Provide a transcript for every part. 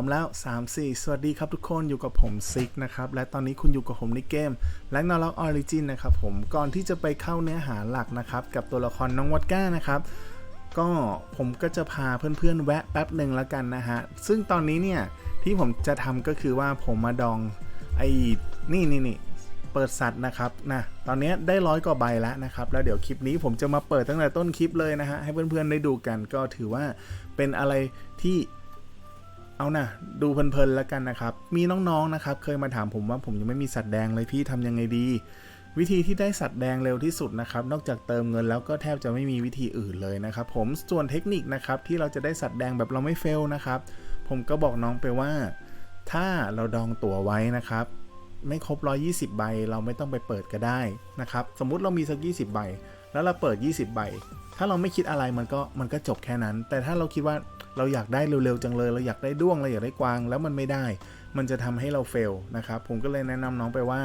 ร้อมแล้ว 3 4 สวัสดีครับทุกคนอยู่กับผมซิกนะครับ และตอนนี้คุณอยู่กับผมในเกมแลกนอร์ล็อกออริจินนะครับผมก่อนที่จะไปเข้าเนื้อหาหลักนะครับ กับตัวละครน้องวัดก้านะครับ ก็ผมก็จะพาเพื่อนๆ แวะแป๊บหนึ่งแล้วกันนะฮะ ซึ่งตอนนี้เนี่ย ที่ผมจะทำก็คือว่าผมมาดองไอ้นี่นี่นี่เปิดสัตว์นะครับนะตอนนี้ได้ร้อยกว่าใบแล้วนะครับ แล้วเดี๋ยวคลิปนี้ผมจะมาเปิดตั้งแต่ต้นคลิปเลยนะฮะให้เพื่อนๆได้ดูกันก็ถือว่าเป็นอะไรที่ เอานะดูเพลินๆแล้วกันนะครับ มีน้องๆนะครับ เคยมาถามผมว่าผมยังไม่มีสัตว์แดงเลยพี่ทำยังไงดี วิธีที่ได้สัตว์แดงเร็วที่สุดนะครับ นอกจากเติมเงินแล้วก็แทบจะไม่มีวิธีอื่นเลยนะครับ ผมส่วนเทคนิคนะครับที่เราจะได้สัตว์แดงแบบเราไม่เฟลนะครับ ผมก็บอกน้องไปว่า ถ้าเราดองตั๋วไว้นะครับ ไม่ครบ 120 ใบ เราไม่ต้องไปเปิดก็ได้นะครับ สมมุติเรามีสัก 20 ใบ แล้วเราเปิด 20 ใบ ถ้าเราไม่คิดอะไรมันก็มันก็จบแค่นั้น แต่ถ้าเราคิดว่า เราอยากได้เร็วๆจังเลย เราอยากได้ด้วงเราอยากได้กวาง แล้วมันไม่ได้ มันจะทำให้เราเฟลนะครับ ผมก็เลยแนะนำน้องไปว่า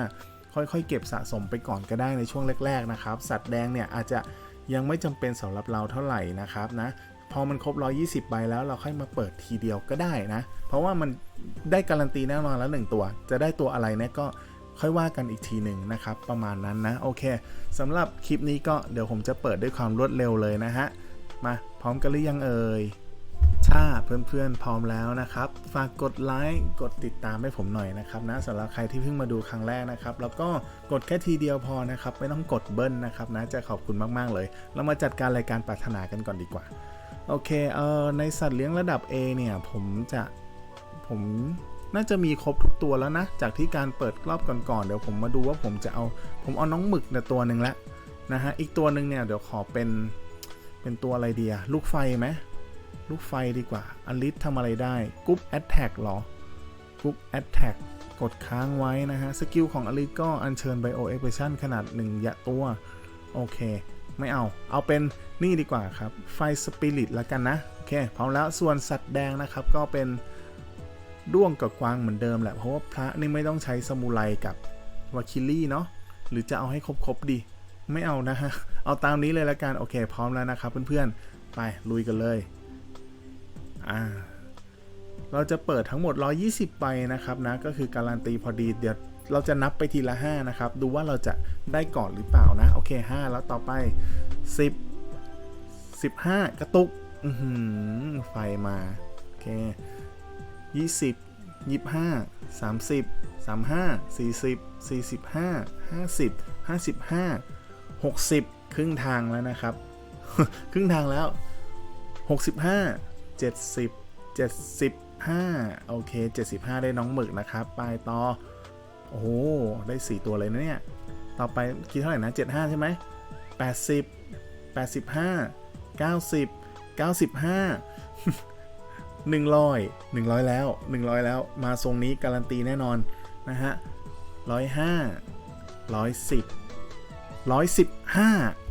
ค่อยๆ เก็บสะสมไปก่อนก็ได้ในช่วงแรกๆนะครับ สัตว์แดงเนี่ยอาจจะยังไม่จำเป็นสำหรับเราเท่าไหร่นะครับนะพอมันครบ 120 ใบแล้วเราค่อยมาเปิดทีเดียวก็ได้นะ เพราะว่ามันได้การันตีแน่นอนแล้วหนึ่งตัว จะได้ตัวอะไรเนี่ยก็ค่อยว่ากันอีกทีหนึ่งนะครับ ประมาณนั้นนะ โอเคสำหรับคลิปนี้ก็เดี๋ยวผมจะเปิดด้วยความรวดเร็วเลยนะฮะ มาพร้อมกันหรือยังเอ่ย ถ้าเพื่อนๆพร้อมแล้วนะครับ ฝากกดไลค์กดติดตามให้ผมหน่อยนะครับนะสำหรับใครที่เพิ่งมาดูครั้งแรกนะครับ แล้วก็กดแค่ทีเดียวพอนะครับ ไม่ต้องกดเบิ้ลนะครับนะจะขอบคุณมากๆเลย เรามาจัดการรายการปรารถนากันก่อนดีกว่า โอเคเอ่อในสัตว์เลี้ยงระดับ A เนี่ยผมจะผมน่าจะมีครบทุกตัวแล้วนะ จากที่การเปิดรอบก่อนๆเดี๋ยวผมมาดูว่าผมจะเอา ผมเอาน้องหมึกนี่ยตัวหนึ่งละนะฮะอีกตัวหนึ่งเนี่ยเดี๋ยวขอเป็นเป็นตัวอะไรเดีอะลูกไฟไหม ลูกไฟดีกว่า อลิสทำอะไรได้กรุ๊ปแอตแทกหรอกรุ๊ปแอตแทกกดค้างไว้นะฮะ สกิลของอลิสก็อัญเชิญไบโอเอ็กเพรสชันขนาด1ยะตัว โอเค ไม่เอา เอาเป็นนี่ดีกว่าครับ ไฟสปิริตแล้วกันนะ โอเคพร้อมแล้วส่วนสัตว์แดงนะครับก็เป็นด้วงกับกวางเหมือนเดิมแหละ เพราะว่าพระนี่ไม่ต้องใช้สมุไรกับวาคิลี่เนาะหรือจะเอาให้ครบๆดี ไม่เอานะฮะ เอาตามนี้เลยละกัน โอเค พร้อมแล้วนะครับเพื่อนๆ ไปลุยกันเลย อ่าเราจะเปิดทั้งหมด 120ใบนะครับนะ ก็คือการันตีพอดี เดี๋ยวเราจะนับไปทีละ 5 นะครับ ดูว่าเราจะได้ก่อนหรือเปล่านะ โอเค 5 แล้วต่อไป 10 15 กระตุกอือหือไฟมา โอเค 20 25 30 35 40 45 50 55 60 ครึ่งทางแล้วนะครับ ครึ่งทางแล้ว 65 70 75 โอเค 75 ได้น้องหมึกนะครับ ไปต่อ โอ้โห ได้ 4 ตัวเลยนะเนี่ย ต่อไปคิดเท่าไหร่นะ 75 ใช่ไหม 80 85 90 95 100 100 แล้ว 100 แล้ว มาทรงนี้การันตีแน่นอนนะฮะ 105 110 115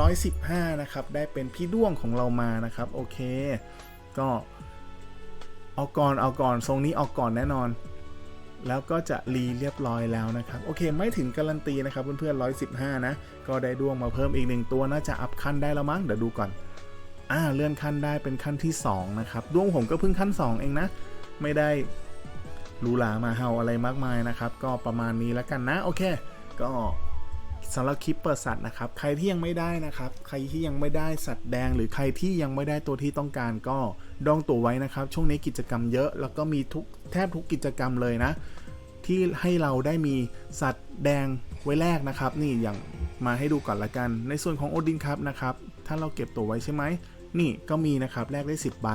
115 นะครับ ได้เป็นพี่ด้วงของเรามานะครับ โอเค ก็เอาก่อนเอาก่อนทรงนี้เอาก่อนแน่นอน แล้วก็จะรีเรียบร้อยแล้วนะครับ โอเค ไม่ถึงการันตีนะครับเพื่อนๆ115 นะ ก็ได้ดวงมาเพิ่มอีกหนึ่งตัวน่าจะอัพขั้นได้แล้วมั้งเดี๋ยวดูก่อนอ่าเลื่อนขั้นได้เป็นขั้นที่ 2 นะครับดวงผมก็เพิ่งขั้น 2 เองนะ ไม่ได้รูหรามาเฮาอะไรมากมายนะครับ ก็ประมาณนี้แล้วกันนะ โอเค ก็ สำหรับคลิปเปิดสัตว์นะครับ ใครที่ยังไม่ได้นะครับ ใครที่ยังไม่ได้สัตว์แดง หรือใครที่ยังไม่ได้ตัวที่ต้องการก็ดองตัวไว้นะครับ ช่วงนี้กิจกรรมเยอะ แล้วก็มีทุกแทบทุกกิจกรรมเลยนะ ที่ให้เราได้มีสัตว์แดงไว้แรกนะครับ นี่อย่างมาให้ดูก่อนละกัน ในส่วนของโอดินครับนะครับ ถ้าเราเก็บตัวไว้ใช่ไหม นี่ก็มีนะครับแลกได้ 10 ใบ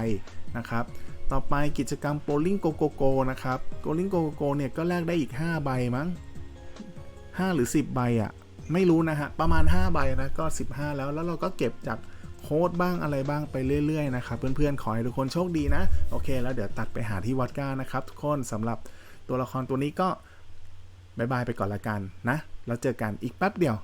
นะครับ ต่อไปกิจกรรมโ o ลิงโกโกโกนะครับโ o ลิงโกโกโกเนี่ยก็แลกได้อีก 5 ใบมั้ง 5 หรือ 10 ใบอะ่ะ ไม่รู้นะฮะ ประมาณ 5 ใบนะก็ 15 แล้วแล้วเราก็เก็บจากโค้ดบ้างอะไรบ้างไปเรื่อยๆนะครับเพื่อนๆ ขอให้ทุกคนโชคดีนะ โอเค แล้วเดี๋ยวตัดไปหาที่วัดก้านะครับทุกคนสำหรับตัวละครตัวนี้ก็บายบายไปก่อนละกันนะ แล้วเจอกันอีกแป๊บเดียว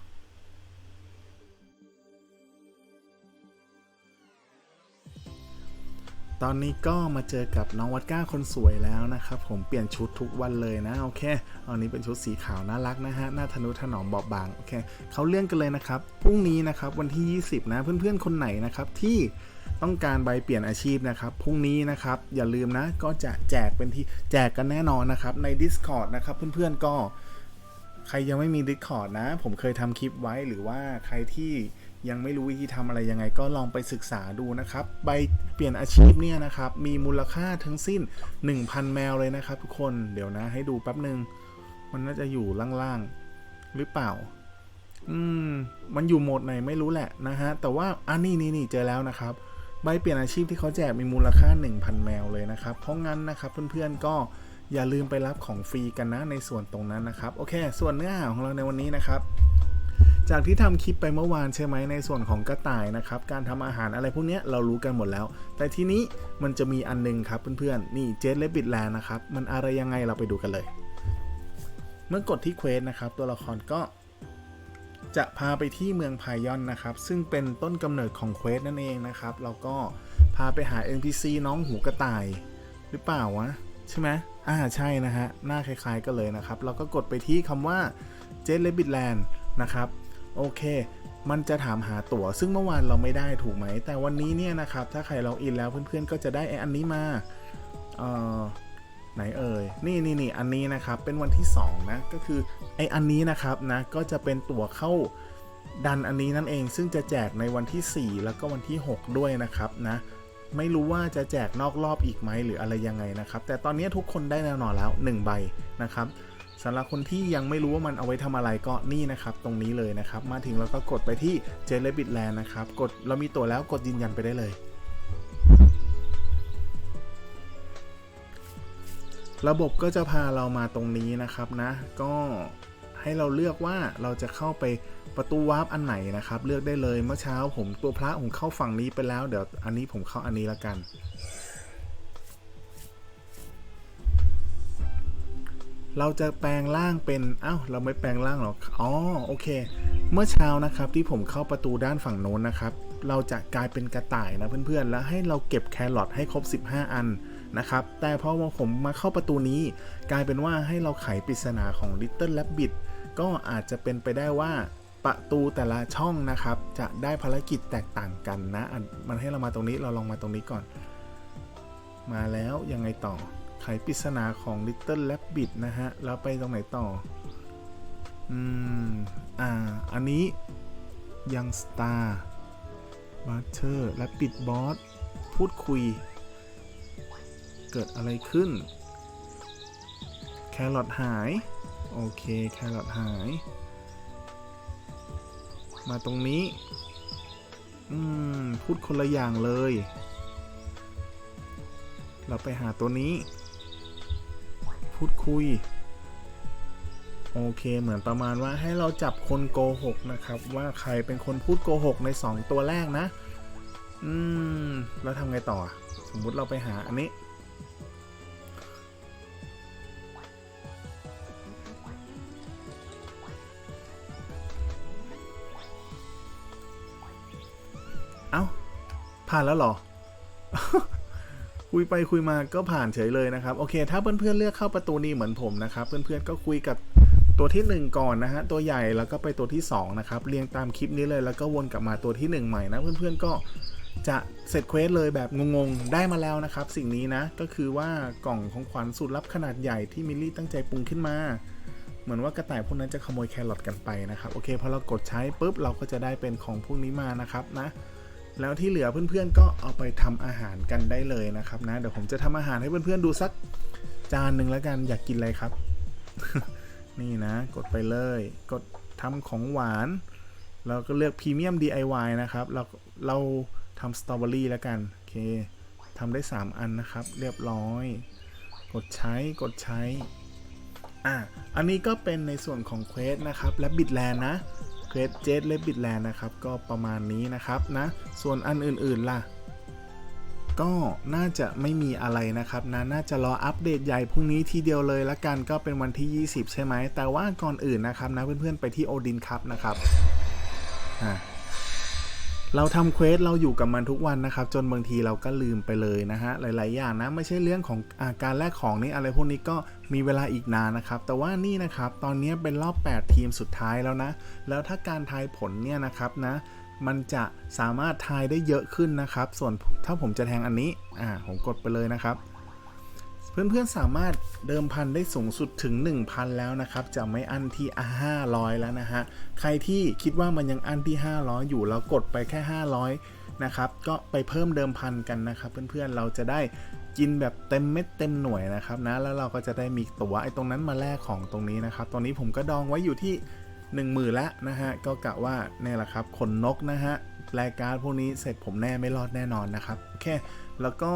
ตอนนี้ก็มาเจอกับน้องวัดก้าคนสวยแล้วนะครับผมเปลี่ยนชุดทุกวันเลยนะโอเคอันนี้เป็นชุดสีขาวน่ารักนะฮะหน้าทนุถนอมบอบบางโอเคเขาเลื่อนกันเลยนะครับพรุ่งนี้นะครับวันที่ 20 นะเพื่อนๆคนไหนนะครับที่ต้องการใบเปลี่ยนอาชีพนะครับพรุ่งนี้นะครับอย่าลืมนะก็จะแจกเป็นที่แจกกันแน่นอนนะครับใน Discord นะครับเพื่อนๆก็ใครยังไม่มี Discord นะ ผมเคยทำคลิปไว้หรือว่าใครที่ ยังไม่รู้วิธีทำอะไรยังไง ก็ลองไปศึกษาดูนะครับ ใบเปลี่ยนอาชีพเนี่ยนะครับ มีมูลค่าทั้งสิ้น 1,000 แมวเลยนะครับทุกคนเดี๋ยวนะให้ดูแป๊บหนึ่งมันน่าจะอยู่ล่างๆ หรือเปล่า อืม มันอยู่โหมดไหนไม่รู้แหละนะฮะ แต่ว่าอันนี้นี่นี่เจอแล้วนะครับ ใบเปลี่ยนอาชีพที่เขาแจกมีมูลค่า 1,000 แมวเลยนะครับ เพราะงั้นนะครับเพื่อนๆก็อย่าลืมไปรับของฟรีกันนะในส่วนตรงนั้นนะครับ โอเค ส่วนเนื้อหาของเราในวันนี้นะครับ จากที่ทำคลิปไปเมื่อวานใช่ไหมในส่วนของกระต่ายนะครับ การทำอาหารอะไรพวกนี้เรารู้กันหมดแล้ว แต่ทีนี้มันจะมีอันนึงครับเพื่อนๆ นี่เจ t เลบิดแลนนะครับ มันอะไรยังไงเราไปดูกันเลย เมื่อกดที่เควสนะครับ ตัวละครก็จะพาไปที่เมืองพายอนนะครับ ซึ่งเป็นต้นกำเนิดของเควสนั่นเองนะครับเราก็พาไปหา NPC น้องหูกระต่าย หรือเปล่าวะใช่ไหมอ่าใช่นะฮะหน้าคล้ายๆกันเลยนะครับ เราก็กดไปที่คำว่า j e t l e b i t Land นะครับ โอเค มันจะถามหาตั๋ว ซึ่งเมื่อวานเราไม่ได้ถูกไหม แต่วันนี้เนี่ยนะครับ ถ้าใครล็อกอินแล้วเพื่อนๆ ก็จะได้ไอ้อันนี้มา เอ่อ ไหนเอ่ย นี่นี่นี่อันนี้นะครับ เป็นวันที่ 2 นะ ก็คือไออันนี้นะครับนะ ก็จะเป็นตั๋วเข้าดันอันนี้นั่นเอง ซึ่งจะแจกในวันที่ 4 แล้วก็วันที่ 6 ด้วยนะครับนะ ไม่รู้ว่าจะแจกนอกรอบอีกไหมหรืออะไรยังไงนะครับ แต่ตอนนี้ทุกคนได้แน่นอนแล้ว 1 ใบนะครับ สำหรับคนที่ยังไม่รู้ว่ามันเอาไว้ทำอะไรก็นี่นะครับ ตรงนี้เลยนะครับ มาถึงแล้วก็กดไปที่ j e l l y b i t Land นะครับ กดเรามีตัวแล้วกดยืนยันไปได้เลยระบบก็จะพาเรามาตรงนี้นะครับนะ ก็ให้เราเลือกว่าเราจะเข้าไปประตูวาร์ปอันไหนนะครับ เลือกได้เลยเมื่อเช้าผมตัวพระผมเข้าฝั่งนี้ไปแล้ว เดี๋ยวอันนี้ผมเข้าอันนี้ละกัน เราจะแปลงร่างเป็นอ้าวเราไม่แปลงร่างหรอกอ๋อโอเค เมื่อเช้านะครับที่ผมเข้าประตูด้านฝั่งโน้นนะครับ เราจะกลายเป็นกระต่ายนะเพื่อนๆ แล้วให้เราเก็บแครอทให้ครบ 15 อันนะครับ แต่พอผมมาเข้าประตูนี้ กลายเป็นว่าให้เราไขปริศนาของ Little Rabbit ก็อาจจะเป็นไปได้ว่าประตูแต่ละช่องนะครับ จะได้ภารกิจแตกต่างกันนะ มันให้เรามาตรงนี้เราลองมาตรงนี้ก่อน มาแล้วยังไงต่อ ไขปริศนาของ Little Rabbit นะฮะ แล้วไปตรงไหนต่อ อืม อ่า อันนี้ยัง Star Butter Rabbit Boss พูดคุย เกิดอะไรขึ้น แครอทหาย โอเค แครอทหาย มาตรงนี้ อืม พูดคนละอย่างเลย เราไปหาตัวนี้ พูดคุย โอเคเหมือนประมาณว่าให้เราจับคนโกหกนะครับ ว่าใครเป็นคนพูดโกหกใน 2 ตัวแรกนะ อืม แล้วทำไงต่อ สมมุติเราไปหาอันนี้ เอ้า ผ่านแล้วหรอ คุยไปคุยมาก็ผ่านเฉยเลยนะครับ โอเค ถ้าเพื่อนๆเลือกเข้าประตูนี้เหมือนผมนะครับ เพื่อนๆก็คุยกับตัวที่ 1 ก่อนนะฮะ ตัวใหญ่แล้วก็ไปตัวที่ 2 นะครับ เรียงตามคลิปนี้เลยแล้วก็วนกลับมาตัวที่ 1 ใหม่นะ เพื่อนๆก็จะเสร็จเควสเลยแบบงงๆ ได้มาแล้วนะครับ สิ่งนี้นะ ก็คือว่ากล่องของขวัญสุดลับขนาดใหญ่ที่มิลลี่ตั้งใจปรุงขึ้นมา เหมือนว่ากระต่ายพวกนั้นจะขโมยแครอทกันไปนะครับ โอเคพอเรากดใช้ปุ๊บเราก็จะได้เป็นของพวกนี้มานะครับนะ แล้วที่เหลือเพื่อนๆก็เอาไปทำอาหารกันได้เลยนะครับนะ เดี๋ยวผมจะทำอาหารให้เพื่อนๆดูสักจานหนึ่งแล้วกันอยากกินอะไรครับ นี่นะ กดไปเลย กดทำของหวาน เราก็เลือกพรีเมียม DIY นะครับ เราเราทำสตรอเบอรี่แล้วกัน โอเคทำได้ 3 อันนะครับ เรียบร้อย กดใช้กดใช้อะอันนี้ก็เป็นในส่วนของเควสนะครับและบิดแลนนะ เควสเจสเละบิดแลนนะครับ ก็ประมาณนี้นะครับนะ ส่วนอันอื่นๆล่ะ ก็น่าจะไม่มีอะไรนะครับนะ น่าจะรออัปเดตใหญ่พรุ่งนี้ทีเดียวเลยละกันก็เป็นวันที่ 20 ใช่ไหม แต่ว่าก่อนอื่นนะครับนะเพื่อนๆไปที่โอดินครับนะครับอ่า เราทำเควสเราอยู่กับมันทุกวันนะครับ จนบางทีเราก็ลืมไปเลยนะฮะหลาย ๆ อย่างนะไม่ใช่เรื่องของอาการแลกของนี่อะไรพวกนี้ก็มีเวลาอีกนานนะครับ แต่ว่านี่นะครับตอนนี้เป็นรอบ 8 ทีมสุดท้ายแล้วนะ แล้วถ้าการทายผลเนี่ยนะครับนะมันจะสามารถทายได้เยอะขึ้นนะครับ ส่วนถ้าผมจะแทงอันนี้อ่าผมกดไปเลยนะครับ เพื่อนๆสามารถเดิมพันได้สูงสุดถึง 1,000 แล้วนะครับ จะไม่อันที่ 500 แล้วนะฮะ ใครที่คิดว่ามันยังอันที่ 500 อยู่แล้วกดไปแค่ 500 นะครับ ก็ไปเพิ่มเดิมพันกันนะครับ เพื่อนๆเราจะได้กินแบบเต็มเม็ดเต็มหน่วยนะครับนะ แล้วเราก็จะได้มีตัวไอ้ตรงนั้นมาแลกของตรงนี้นะครับตรงนี้ผมก็ดองไว้อยู่ที่1 0,000แล้วนะฮะ ก็กะว่าเนี่ยแหละครับขนนกนะฮะรายการพวกนี้เสร็จผมแน่ไม่รอดแน่นอนนะครับ โอเค แล้วก็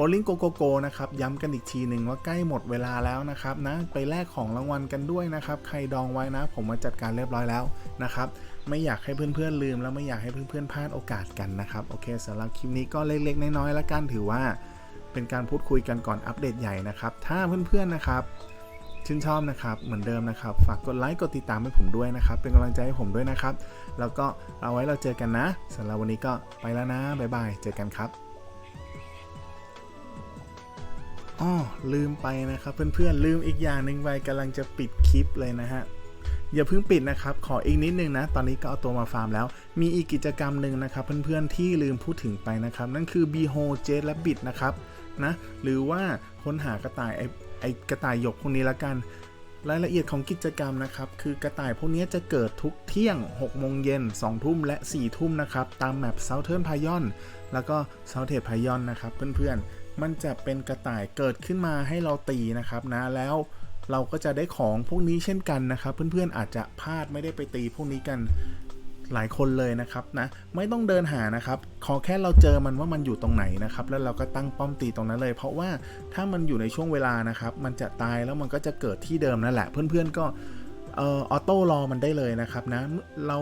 โบลิ่งโกโกโกนะครับย้ำกันอีกทีหนึ่งว่าใกล้หมดเวลาแล้วนะครับนะไปแลกของรางวัลกันด้วยนะครับใครดองไว้นะ ผมมาจัดการเรียบร้อยแล้วนะครับไม่อยากให้เพื่อนๆลืม แล้วไม่อยากให้เพื่อนๆพลาดโอกาสกันนะครับโอเคสำหรับคลิปนี้ก็เล็กๆน้อยๆแล้วกันถือว่า เป็นการพูดคุยกันก่อนอัปเดตใหญ่นะครับถ้าเพื่อนๆนะครับชื่นชอบนะครับ เหมือนเดิมนะครับ ฝากกดไลค์กดติดตามให้ผมด้วยนะครับ เป็นกำลังใจให้ผมด้วยนะครับ แล้วก็เอาไว้เราเจอกันนะสำหรับวันนี้ก็ไปแล้วนะ บ๊ายบาย เจอกันครับ อ้อลืมไปนะครับเพื่อนๆลืมอีกอย่างหนึ่งไปกำลังจะปิดคลิปเลยนะฮะอย่าเพิ่งปิดนะครับ ขออีกนิดนึงนะ ตอนนี้ก็เอาตัวมาฟาร์มแล้ว มีอีกกิจกรรมหนึ่งนะครับ เพื่อนๆที่ลืมพูดถึงไปนะครับ นั่นคือ b h o j e และ Bit นะครับนะหรือว่าค้นหากระต่ายไอไอกระต่ายหยกพวกนี้ละกัน รายละเอียดของกิจกรรมนะครับ คือกระต่ายพวกนี้จะเกิดทุกเที่ยง 6 โมงเย็น 2 ทุ่มและ 4 ทุ่มนะครับ ตามแมป Southern p a y o n แล้วก็ Southern p a y o n นะครับเพื่อนๆ มันจะเป็นกระต่ายเกิดขึ้นมาให้เราตีนะครับนะแล้วเราก็จะได้ของพวกนี้เช่นกันนะครับ เพื่อนๆอาจจะพลาดไม่ได้ไปตีพวกนี้กันหลายคนเลยนะครับนะไม่ต้องเดินหานะครับขอแค่เราเจอมันว่ามันอยู่ตรงไหนนะครับ แล้วเราก็ตั้งป้อมตีตรงนั้นเลย เพราะว่าถ้ามันอยู่ในช่วงเวลานะครับ มันจะตายแล้วมันก็จะเกิดที่เดิมนั่นแหละ เพื่อนๆก็เอ่อออโต้รอมันได้เลยนะครับนะเรา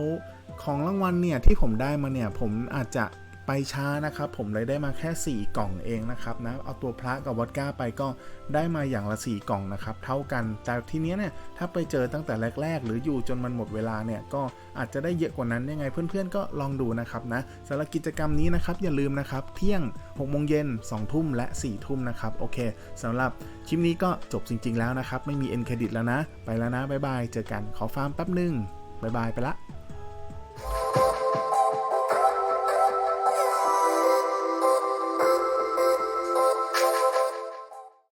ของรางวัลเนี่ยที่ผมได้มาเนี่ยผมอาจจะ ไปช้านะครับ ผมเลยได้มาแค่ 4 กล่องเองนะครับนะเอาตัวพระกับวอดก้าไปก็ได้มาอย่างละ 4 กล่องนะครับ เท่ากัน แต่ทีเนี้ยเนี่ยถ้าไปเจอตั้งแต่แรก ๆ หรืออยู่จนมันหมดเวลาเนี่ยก็อาจจะได้เยอะกว่านั้นยังไงเพื่อนๆก็ลองดูนะครับนะสำหรับกิจกรรมนี้นะครับอย่าลืมนะครับเที่ยง6โมงเย็น2ทุ่มและ4ทุ่มนะครับโอเคสำหรับคลิปนี้ก็จบจริง ๆแล้วนะครับไม่มีเอ็นเครดิตแล้วนะ ไปแล้วนะบ๊ายบายเจอกันขอฟาร์มแป๊บหนึงบ๊ายบายไปละ